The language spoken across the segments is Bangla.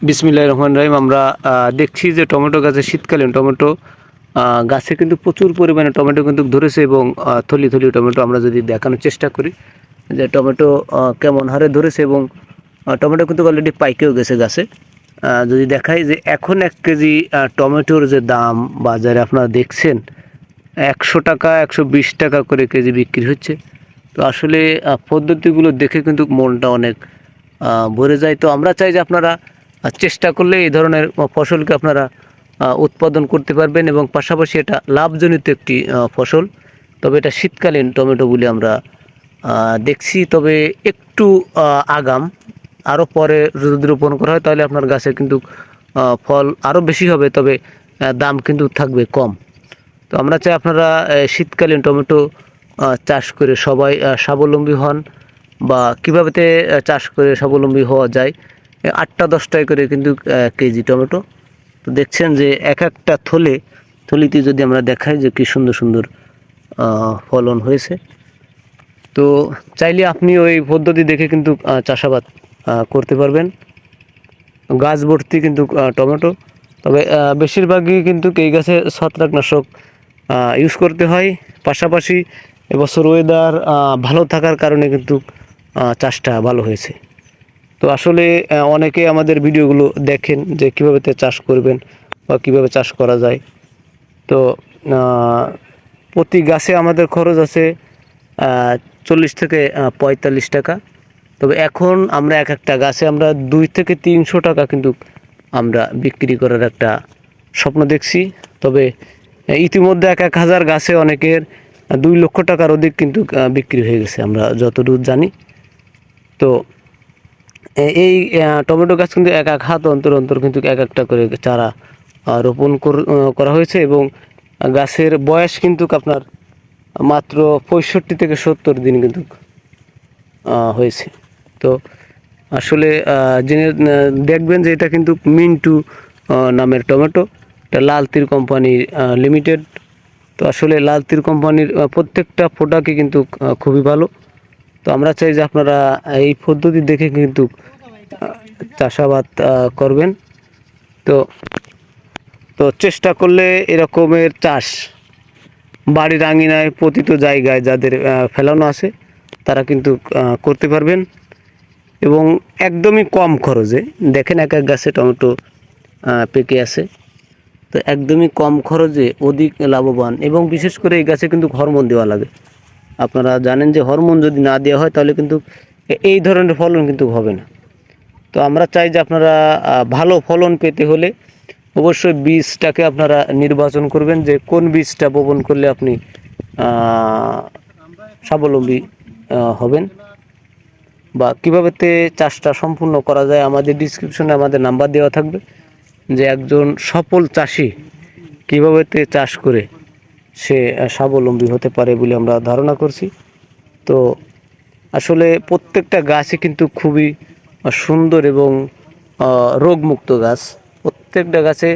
বিসমিল্লাহ রহমান রহিম, আমরা দেখছি যে টমেটো গাছে শীতকালীন টমেটো গাছে কিন্তু প্রচুর পরিমাণে টমেটো কিন্তু ধরেছে এবং থলি থলি টমেটো আমরা যদি দেখানোর চেষ্টা করি, যে টমেটো কেমন হারে ধরেছে এবং টমেটো কিন্তু অলরেডি পাইকেও গেছে গাছে। যদি দেখাই যে এখন এক কেজি টমেটোর যে দাম বাজারে আপনারা দেখছেন, একশো টাকা, একশো বিশ টাকা করে কেজি বিক্রি হচ্ছে। তো আসলে পদ্ধতিগুলো দেখে কিন্তু মনটা অনেক ভরে যায়। তো আমরা চাই যে আপনারা আহ, চেষ্টা করলে এই ধরনের ফসলকে আপনারা উৎপাদন করতে পারবেন এবং পাশাপাশি এটা লাভজনিত একটি ফসল। তবে এটা শীতকালীন টমেটো বলে আমরা দেখছি। তবে একটু আগাম। আরও পরে যদি রোপণ করা হয় তাহলে আপনার গাছে কিন্তু ফল আরও বেশি হবে তবে দাম কিন্তু থাকবে কম। তো আমরা চাই আপনারা শীতকালীন টমেটো চাষ করে সবাই স্বাবলম্বী হন বা কীভাবেতে চাষ করে স্বাবলম্বী হওয়া যায় আটটা, দশটায় করে কিন্তু কেজি টমেটো। তো দেখছেন যে এক একটা থলে, থলিতে যদি আমরা দেখাই যে কী সুন্দর সুন্দর ফলন হয়েছে। তো চাইলে আপনি ওই পদ্ধতি দেখে কিন্তু চাষাবাদ করতে পারবেন। গাছ ভর্তি কিন্তু টমেটো। তবে বেশিরভাগই কিন্তু এই গাছে ছত্রাকনাশক ইউজ করতে হয়। পাশাপাশি এবছর ওয়েদার ভালো থাকার কারণে কিন্তু চাষটা ভালো হয়েছে। তো আসলে অনেকে আমাদের ভিডিওগুলো দেখেন যে কীভাবে তে চাষ করবেন বা কীভাবে চাষ করা যায়। তো প্রতি গাছে আমাদের খরচ আছে চল্লিশ থেকে পঁয়তাল্লিশ টাকা। তবে এখন আমরা এক একটা গাছে আমরা দুই থেকে তিনশো টাকা কিন্তু আমরা বিক্রি করার একটা স্বপ্ন দেখছি। তবে ইতিমধ্যে এক এক হাজার গাছে অনেকের দুই লক্ষ টাকার অধিক কিন্তু বিক্রি হয়ে গেছে, আমরা যতদূর জানি। তো এই টমেটো গাছ কিন্তু এক এক হাত অন্তর অন্তর কিন্তু এক একটা করে চারা রোপণ কর- হয়েছে এবং গাছের বয়স কিন্তু আপনার মাত্র পঁয়ষট্টি থেকে সত্তর দিন কিন্তু হয়েছে। তো আসলে জেনে দেখবেন যে এটা কিন্তু মিন্টু নামের টমেটো, এটা লাল তীর কোম্পানি লিমিটেড। তো আসলে লাল তীর কোম্পানির প্রত্যেকটা প্রোডাক্টই কিন্তু খুবই ভালো। তো আমরা চাই যে আপনারা এই পদ্ধতি দেখে কিন্তু চাষাবাদ করবেন। তো তো চেষ্টা করলে এরকমের চাষ বাড়ির আঙিনায় পতিত জায়গায় যাদের ফেলানো আছে, তারা কিন্তু করতে পারবেন। এবং একদমই কম খরচে, দেখেন এক এক গাছে টমেটো পেকে আছে। তো একদমই কম খরচে অধিক লাভবান এবং বিশেষ করে এই গাছে কিন্তু হরমোন দেওয়া লাগে। আপনারা জানেন যে হরমোন যদি না দেওয়া হয় তাহলে কিন্তু এই ধরনের ফলন কিন্তু হবে না। তো আমরা চাই যে আপনারা ভালো ফলন পেতে হলে অবশ্যই বীজটাকে আপনারা নির্বাচন করবেন যে কোন বীজটা বপন করলে আপনি স্বাবলম্বী হবেন বা কীভাবে তে চাষটা সম্পূর্ণ করা যায় আমাদের ডিসক্রিপশনে আমাদের নাম্বার দেওয়া থাকবে যে একজন সফল চাষি কীভাবে তে চাষ করে সে স্বাবলম্বী হতে পারে বলে আমরা ধারণা করছি। তো আসলে প্রত্যেকটা গাছই কিন্তু খুবই সুন্দর এবং রোগমুক্ত গাছ। প্রত্যেকটা গাছে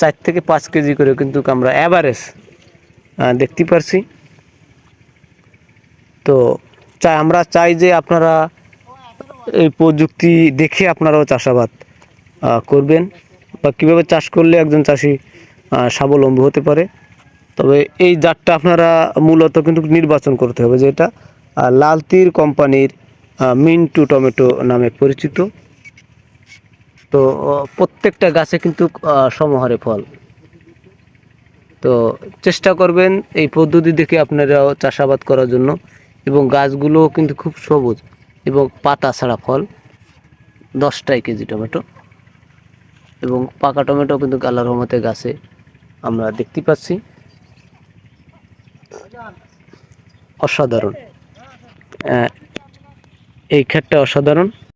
চার থেকে পাঁচ কেজি করে কিন্তু আমরা অ্যাভারেজ দেখতে পারছি। তো চাই, আমরা চাই যে আপনারা এই প্রযুক্তি দেখে আপনারাও চাষাবাদ করবেন বা কীভাবে চাষ করলে একজন চাষি স্বাবলম্বী হতে পারে। তবে এই জাতটা আপনারা মূলত কিন্তু নির্বাচন করতে হবে যেটা আহ, লাল তীর কোম্পানির মিন্টু টমেটো নামে পরিচিত। তো প্রত্যেকটা গাছে কিন্তু সমহারে ফল। তো চেষ্টা করবেন এই পদ্ধতি দেখে আপনারাও চাষাবাদ করার জন্য এবং গাছগুলো কিন্তু খুব সবুজ এবং পাতা ছাড়া ফল। দশটাই কেজি টমেটো এবং পাকা টমেটো কিন্তু আল্লাহর রহমতে গাছে আমরা দেখতে পাচ্ছি। অসাধারণ। এই ক্ষেতটা অসাধারণ।